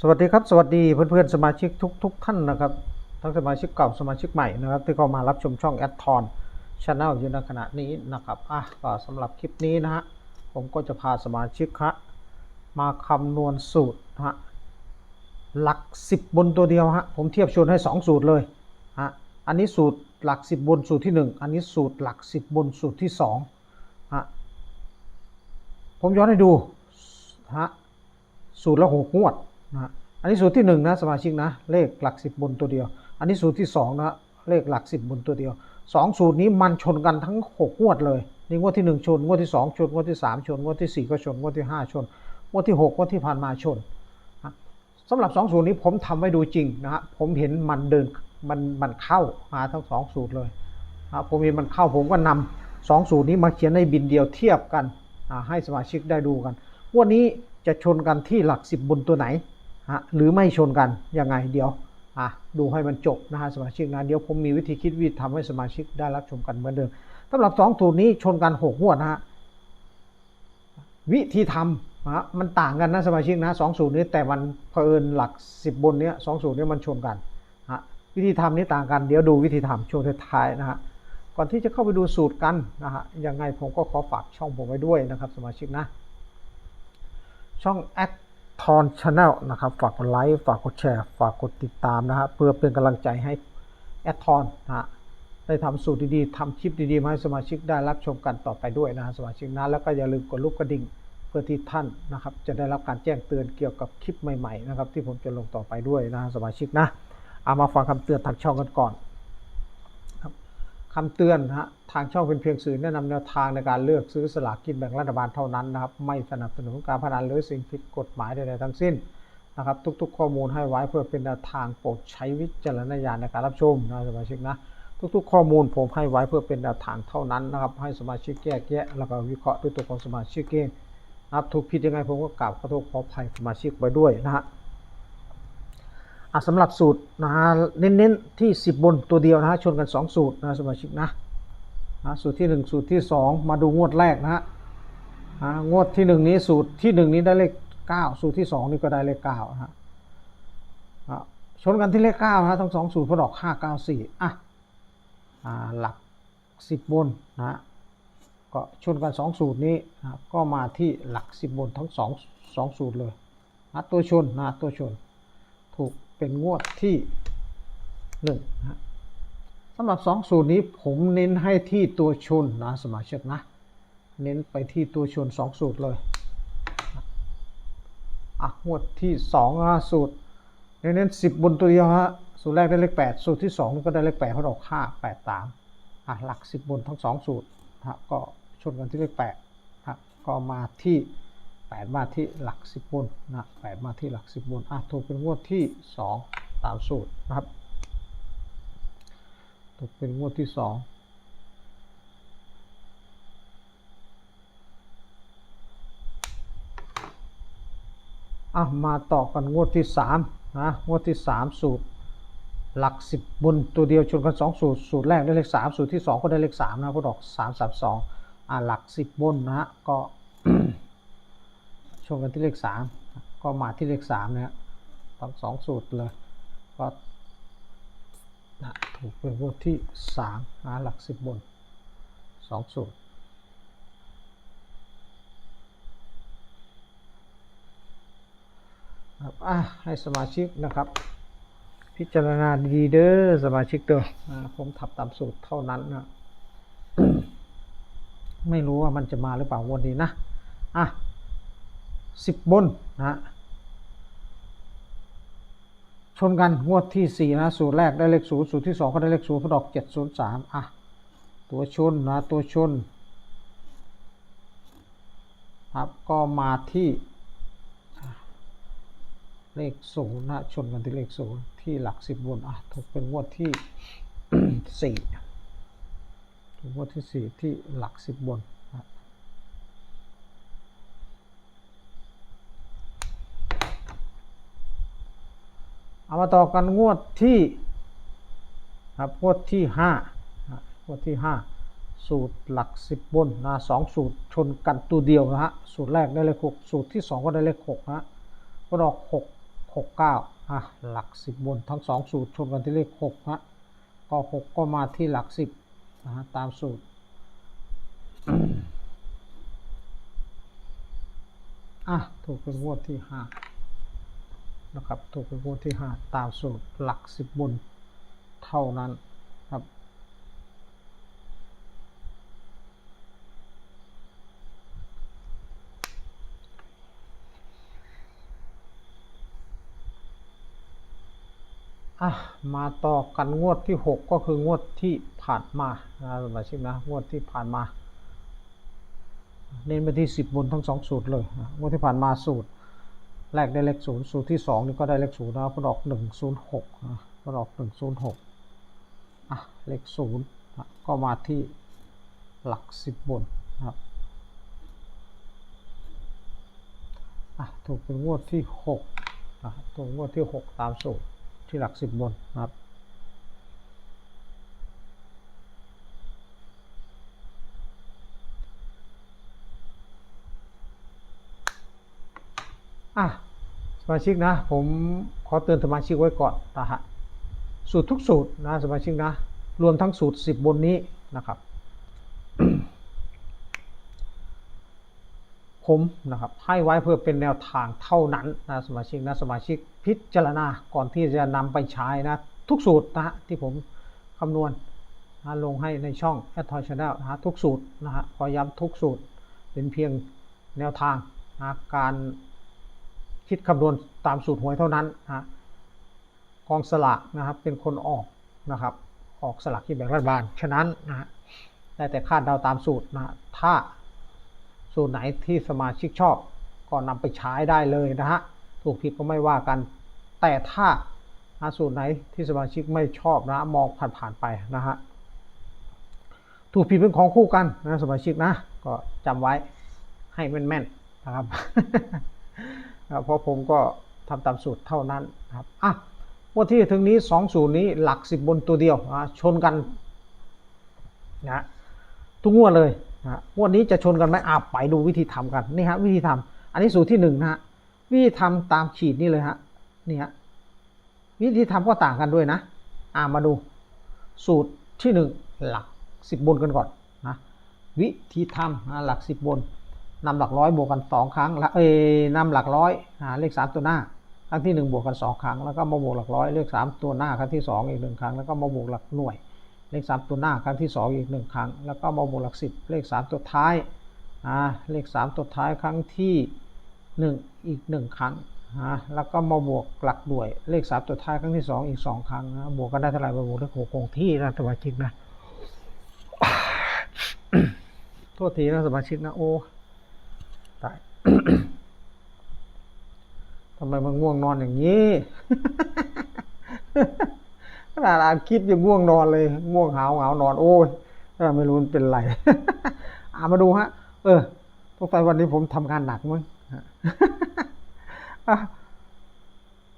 สวัสดีครับ สวัสดีเพื่อนๆสมาชิกทุกทุกท่านนะครับ ทั้งสมาชิกเก่าสมาชิกใหม่นะครับ ที่เข้ามารับชมช่องแอดทอนช n แนลอยู่ในขณะนี้นะครับอะก็สำหรับคลิปนี้นะฮะผมก็จะพาสมาชิกฮะมาคำนวณสูตรฮะหลัก 10 บนตัวเดียวฮะผมเทียบชวนให้ 2 สูตรเลยฮะอันนี้สูตรหลัก 10 บนสูตรที่ 1 อันนี้สูตรหลัก 10 บนสูตรที่2ฮะผมย้อนให้ดูฮะสูตรละหกงวด นะอันนี้สูตรที่หนึ่งนะสมาชิกนะเลขหลักสิบบนตัวเดียว อันนี้สูตรที่สองนะเลขหลักสิบบนตัวเดียวสองสูตรนี้มันชนกันทั้งหกงวดเลยนี่งวดที่หนึ่งชนงวดที่สองชนงวดที่สามชนงวดที่สี่ก็ชนงวดที่ห้าชนงวดที่หกงวดที่ผ่านมาชนสำหรับสองสูตรนี้ผมทำไว้ดูจริงนะฮะผมเห็นมันเดินมันมันเข้ามาทั้งสองสูตรเลยนะผมเห็นมันเข้าผมก็นำสองสูตรนี้มาเขียนในบินเดียวเทียบกันให้สมาชิกได้ดูกันวันนี้จะชนกันที่หลักสิบบนตัวไหน ฮะหรือไม่ชนกันยังไงเดี๋ยวอะดูให้มันจบนะฮะสมาชิกนะเดี๋ยวผมมีวิธีคิดวิธีทำให้สมาชิกได้รับชมกันเหมือนเดิมสำหรับสองสูตรนี้ชนกันหกงวดนะฮะวิธีทำนะฮะมันต่างกันนะสมาชิกนะสองสูตรนี้แต่มันเผอิญหลักสิบบนเนี้ยสองสูตรนี้มันชนกันฮะวิธีทำนี้ต่างกันเดี๋ยวดูวิธีทำช่วงท้ายนะฮะก่อนที่จะเข้าไปดูสูตรกันนะฮะยังไงผมก็ขอฝากช่องผมไว้ด้วยนะครับสมาชิกนะช่อง a d t o n Channel นะครับ ฝากกดไลค์ ฝากกดแชร์ ฝากกดติดตามนะฮะเพื่อเป็นกำลังใจให้ a d t o n นะฮะได้ทำสูตรดีๆทำคลิปดีๆมาให้สมาชิกได้รับชมกันต่อไปด้วยนะฮะสมาชิกนะแล้วก็อย่าลืมกดลูกกระดิ่งเพื่อที่ท่านนะครับ จะได้รับการแจ้งเตือนเกี่ยวกับคลิปใหม่ๆนะครับ ที่ผมจะลงต่อไปด้วยนะฮะสมาชิกนะเอามาฟังคำเตือนทางช่องกันก่อน คำเตือนนะฮะทางช่องเป็นเพียงสื่อแนะนำแนวทางในการเลือกซื้อสลากกินแบ่งรัฐบาลเท่านั้นนะครับ ไม่สนับสนุนการพนันหรือสิ่งผิดกฎหมายใดๆทั้งสิ้นนะครับ ทุกๆ ข้อมูลให้ไว้เพื่อเป็นแนวทางโปรดใช้วิจารณญาณในการรับชมนะสมาชิกนะทุกๆ ข้อมูลผมให้ไว้เพื่อเป็นแนวทางเท่านั้นนะครับ ให้สมาชิกแยกแยะแล้วก็วิเคราะห์ด้วยตัวของสมาชิกเองนะครับถูกผิดยังไงผมก็กราบขอโทษขออภัยสมาชิกไว้ด้วยนะฮะ สำหรับสูตรนะฮะเน้นๆที่ 10 บนตัวเดียวนะฮะชนกัน 2 สูตรนะสมาชิกนะนะสูตรที่ 1 สูตรที่ 2 มาดูงวดแรกนะฮะงวดที่ 1 นี้สูตรที่ 1 นี้ได้เลข 9 สูตรที่ 2 นี่ก็ได้เลข9นะฮะชนกันที่เลข9นะฮะทั้งสองสูตรพอดอก 5 9 4 อะอ่าหลัก 10 บนนะฮะก็ชนกัน 2 สูตรนี้นะก็มาที่หลัก 10 บนทั้ง 2 2 สูตรเลยนะตัวชนนะตัวชนถูก เป็นงวดที่หนึ่งนะฮะสำหรับสองสูตรนี้ผมเน้นให้ที่ตัวชนนะสมาชิกนะ เน้นไปที่ตัวชนสองสูตรเลยอะงวดที่สองนะสูตรเน้นสิบบนตัวเดียวฮะสูตรแรกได้เลขแปดสูตรที่สองก็ได้เลขแปดเขาออกห้าแปดสามอะหลักสิบบนทั้งสองสูตรฮะก็ชนกันที่เลขแปดนะก็มาที่ แปดมาที่หลักสิบบนนะแปดมาที่หลักสิบบนอะถูกเป็นงวดที่สองตามสูตรนะครับ ถูกเป็นงวดที่สองอะ มาต่อกันงวดที่สามนะ งวดที่สามสูตรหลักสิบบนตัวเดียวชนกันสองสูตร สูตรแรกได้เลขสามสูตรที่สองก็ได้เลขสามนะพวกดอกสามสามสองอะหลักสิบบนนะฮะก็ ชนกันที่เลขสามก็มาที่เลขสามนะฮะทั้งสองสูตรเลยก็นะถูกเป็นงวดที่สามนะหลักสิบบนสองสูตรครับอะให้สมาชิกนะครับ พิจารณาดีเด้อสมาชิกเด้ออผมทับตามสูตรเท่านั้นนะไม่รู้ว่ามันจะมาหรือเปล่าวันนี้นะอะ สิบบนนะฮะชนกันงวดที่สี่นะ สูตรแรกได้เลขศูนย์สูตรที่สองก็ได้เลขศูนย์พอดอกเจ็ดศูนย์สามอะ ตัวชนนะ ตัวชน ครับก็มาที่เลขศูนย์นะชนกันที่เลขศูนย์ที่หลักสิบบนอะถูกเป็นงวดที่สี่งวดที่สี่ที่หลักสิบบนนะ เอามาต่อกันงวดที่ครับงวดที่ห้างวดที่ห้าสูตรหลักสิบบนนะสองสูตรชนกันตัวเดียวนะฮะสูตรแรกได้เลขหกสูตรที่สองก็ได้เลขหกนะฮะก็ดอกหกหกเก้าอะหลักสิบบนทั้งสองสูตรชนกันที่เลขหกฮะก็หกก็มาที่หลักสิบนะฮะตามสูตรอะถูกเป็นงวดที่ห้า นะครับถูกเป็นงวดที่ห้าตามสูตรหลักสิบบนเท่านั้นครับอะมาต่อกันงวดที่ 6 ก็คืองวดที่ผ่านมานะสมาชิกนะ งวดที่ผ่านมา เน้นไปที่ 10 บนทั้ง 2 สูตรเลย งวดที่ผ่านมาสูตร แรกได้เลขศูนย์สูตรที่สองนี่ก็ได้เลขศูนย์นะก็ออกหนึ่งศูนะก็ออกหนึ่งศูนย์หกอะเลขศูนย์ก็มาที่หลักสิบบนครับอะถูกเป็นงวดที่หกอะถูกงวดที่หกตามสูตรที่หลักสิบบนนะครับ อะสมาชิกนะ ผมขอเตือนสมาชิกไว้ก่อนนะฮะสูตรทุกสูตรนะสมาชิกนะ รวมทั้งสูตร 10 บนนี้นะครับ ผมนะครับให้ไว้เพื่อเป็นแนวทางเท่านั้นนะสมาชิกนะสมาชิกพิจารณาก่อนที่จะนำไปใช้นะ ทุกสูตรนะฮะที่ผมคำนวณนะลงให้ในช่อง a d t o y Channel นะฮะทุกสูตรนะฮะขอย้ำทุกสูตรเป็นเพียงแนวทางนะการ คิดคำนวณตามสูตรหวยเท่านั้นนะกองสลากนะครับเป็นคนออกนะครับ ออกสลากที่แบ่งรัฐบาล ฉะนั้นนะฮะได้แต่คาดเดาตามสูตรนะฮะถ้าสูตรไหนที่สมาชิกชอบ ก็นำไปใช้ได้เลยนะฮะถูกผิดก็ไม่ว่ากัน แต่ถ้าสูตรไหนที่สมาชิกไม่ชอบนะมองผ่านๆไปนะฮะถูกผิดเป็นของคู่กันนะสมาชิกนะ ก็จำไว้ให้แม่นๆนะครับ เพราะผมก็ทำตามสูตรเท่านั้นครับอะวันที่ถึงนี้สองสูตรนี้หลักสิบบนตัวเดียวนะชนกันนะทุกงวดเลยนะงวดนี้จะชนกันไหมอะไปดูวิธีทำกันนี่ฮะวิธีทำอันนี้สูตรที่หนึ่งนะฮะวิธีทำตามขีดนี่เลยฮะนี่ฮะวิธีทำก็ต่างกันด้วยนะอ่ามาดูสูตรที่หนึ่งหลักสิบบนกันก่อนนะวิธีทำหลักสิบบน นำหลักร้อยบวกกันสองครั้งแล้วเอ้นำหลักร้อยหาเลขสามตัวหน้าครั้งที่หนึ่งบวกกันสองครั้งแล้วก็มาบวกหลักร้อยเลขสามตัวหน้าครั้งที่สองอีกหนึ่งครั้งแล้วก็มาบวกหลักหน่วย เลขสามตัวหน้าครั้งที่สองอีกหนึ่งครั้งแล้วก็มาบวกหลักสิบเลขสามตัวท้ายอ่าเลขสามตัวท้ายครั้งที่หนึ่งอีกหนึ่งครั้งอ่าแล้วก็มาบวกหลักหน่วย เลขสามตัวท้ายครั้งที่สองอีกสองครั้งนะบวกกันได้เท่าไหร่มาบวกเลขหกคงที่นะสมาชิกนะโทษทีนะสมาชิกนะโอ้ตาย ทำไมมันง่วงนอนอย่างนี้ขนาดอ่านคลิปยังง่วงนอนเลย ง่วงหาวหาวนอนโอ้ยไม่รู้มันเป็นไรอ่ามาดูฮะ เออสงสัยวันนี้ผมทำงานหนักมั้ง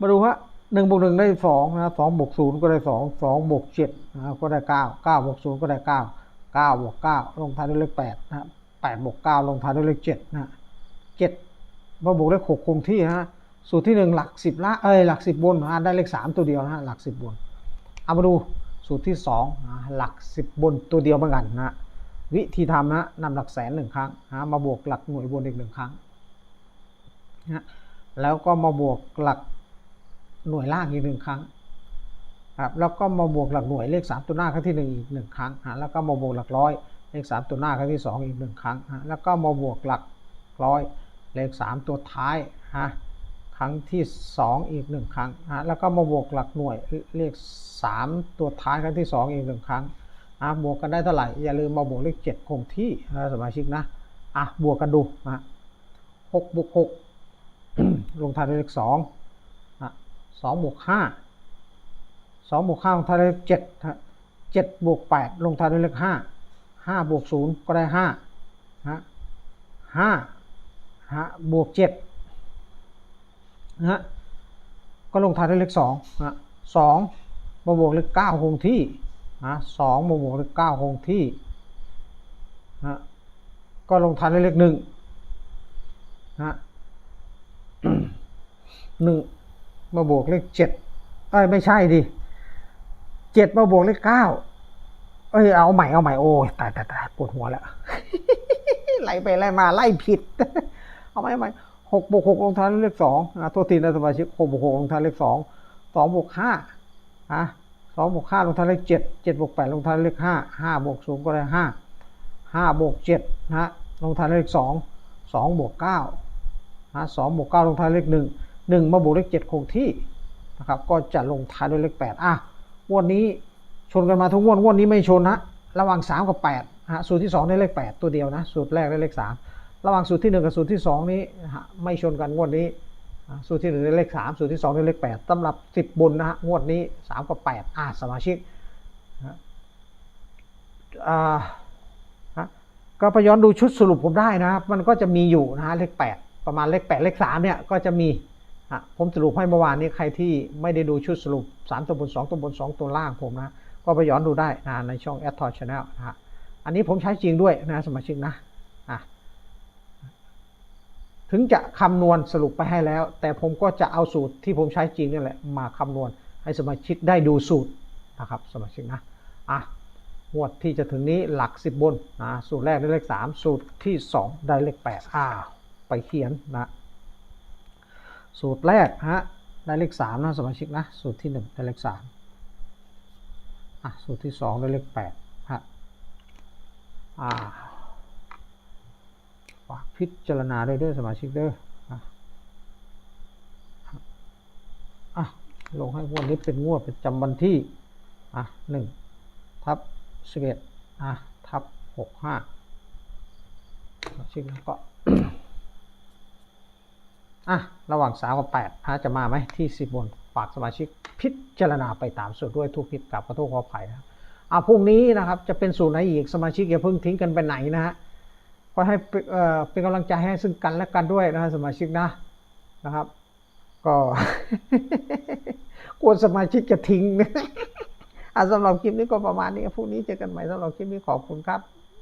มาดูฮะหนึ่งบวกหนึ่งได้สองนะสองบวกศูนย์ก็ได้สองสองบวกเจ็ดนะก็ได้เก้าเก้าบวกศูนย์ก็ได้เก้าเก้าบวกเก้าลงท้ายด้วยเลขแปดนะแปดบวกเก้าลงท้ายด้วยเลขเจ็ดนะเจ็ดพอบวกเลขหกคงที่ฮะ สูตรที่หนึ่งหลักสิบละเอ้ยหลักสิบบนนะได้เลขสามตัวเดียวนะฮะหลักสิบบนเอามาดูสูตรที่สองนะหลักสิบบนตัวเดียวเหมือนกันนะวิธีทำนะนำหลักแสนหนึ่งครั้งนะมาบวกหลักหน่วยบนอีกหนึ่งครั้งนะแล้วก็มาบวกหลักหน่วยล่างอีกหนึ่งครั้งครับแล้วก็มาบวกหลักหน่วยเลขสามตัวหน้าครั้งที่หนึ่งอีกหนึ่งครั้งนะแล้วก็มาบวกหลักร้อยเลขสามตัวหน้าครั้งที่สองอีกหนึ่งครั้งนะแล้วก็มาบวกหลักร้อยเลขสามตัวท้ายฮะ รั้งที่ 2 อีก 1 ครั้งนะแล้วก็มาบวกหลักหน่วยเลข 3 ตัวท้ายครั้งที่ 2 อีก 1 ครั้งอะบวกกันได้เท่าไหร่ อย่าลืมมาบวกเลข 7 คงที่นะสมาชิกนะอะบวกกันดูนะ6บวก6ลงท้ายด้วยเลข2อะ2บวก5 2บวก5ลงท้ายด้วยเลข7ฮะ7บวก8ลงท้ายด้วยเลข5 5บวก0ก็ได้5ฮะ5ฮะบวก7 นะฮะก็ลงท้ายด้วยเลขสองนะสองบวกเลขเก้าคงที่นะสองบวกเลขเก้าคงที่นะก็ลงท้ายด้วยเลขหนึ่งนะหนึ่งมาบวกเลขเจ็ดเอ้ยไม่ใช่ดิเจ็ดมาบวกเลขเก้าเอ้ยเอาใหม่เอาใหม่โอ้ยตายตายตายปวดหัวแล้วไล่ไปไล่มาไล่ผิด เอาใหม่เอาใหม่ หกบวกหกลงท้ายเลขสองอะตัวทีนสมาชิกหกบวกหกลงท้ายเลขสองสองบวกห้าอะสองบวกห้าลงท้ายเลขเจ็ดเจ็ดบวกแปดลงท้ายเลขห้าห้าบวกศูนย์ก็ได้ห้าห้าบวกเจ็ดนะฮะลงท้ายเลขสองสองบวกเก้านะสองบวกเก้าลงท้ายเลขหนึ่งหนึ่งมาบวกเลขเจ็ดคงที่นะครับ ก็จะลงท้ายด้วยเลขแปดอะงวดนี้ชนกันมาทุกงวดงวดนี้ไม่ชนนะระหว่างสามกับแปดฮะสูตรที่สองได้เลขแปดตัวเดียวนะ สูตรแรกได้เลขสาม ระหว่างสูตรที่หนึ่งกับสูตรที่สองนี้ไม่ชนกันงวดนี้ สูตรที่หนึ่งได้เลขสามสูตรที่สองได้เลขแปดสำหรับสิบบนนะฮะงวดนี้สามกับแปดอ่าสมาชิกอ่าก็ไปย้อนดูชุดสรุปผมได้นะครับ มันก็จะมีอยู่นะฮะเลขแปดประมาณเลขแปดเลขสามเนี่ยก็จะมีะผมสรุปให้เมื่อวานนี้ใครที่ไม่ได้ดูชุดสรุปสามตัวบนสองตัวบนสองตัวล่างผมนะ ก็ไปย้อนดูได้นะในช่อง a d t o r Channel นะฮะอันนี้ผมใช้จริงด้วยนะสมาชิกนะ ถึงจะคำนวณสรุปไปให้แล้ว แต่ผมก็จะเอาสูตรที่ผมใช้จริงนี่แหละมาคำนวณให้สมาชิกได้ดูสูตรนะครับสมาชิกนะอะงวดที่จะถึงนี้หลัก 10 บนนะสูตรแรกได้เลข 3 สูตรที่ 2 ได้เลข8อ้าวไปเขียนนะสูตรแรกฮะได้เลข 3 นะสมาชิกนะสูตรที่ 1 ได้เลข3อะสูตรที่ 2 ได้เลข8ฮะอ่า พิจารณาด้วยเด้อสมาชิกเด้ออะอะลงให้งวดนี้เป็นงวดประจำวันที่อะหนึ่งทับสิบเอ็ดอะทับหกห้าสมาชิกแล้วก็อะระหว่างสามกับแปดฮะจะมาไหมที่สิบบนฝากสมาชิกพิจารณาไปตามสูตรด้วยทุกผิดกับขอโทษขออภัยนะอะพรุ่งนี้นะครับจะเป็นสูตรไหนอีกสมาชิกอย่าเพิ่งทิ้งกันไปไหนนะฮะ ก็ให้เป็นกำลังใจให้ซึ่งกันและกันด้วยนะสมาชิกนะนะครับ ก็กลัวสมาชิกจะทิ้งอะสำหรับคลิปนี้ก็ประมาณนี้พรุ่งนี้เจอกันใหม่สำหรับคลิปนี้ขอบคุณครับ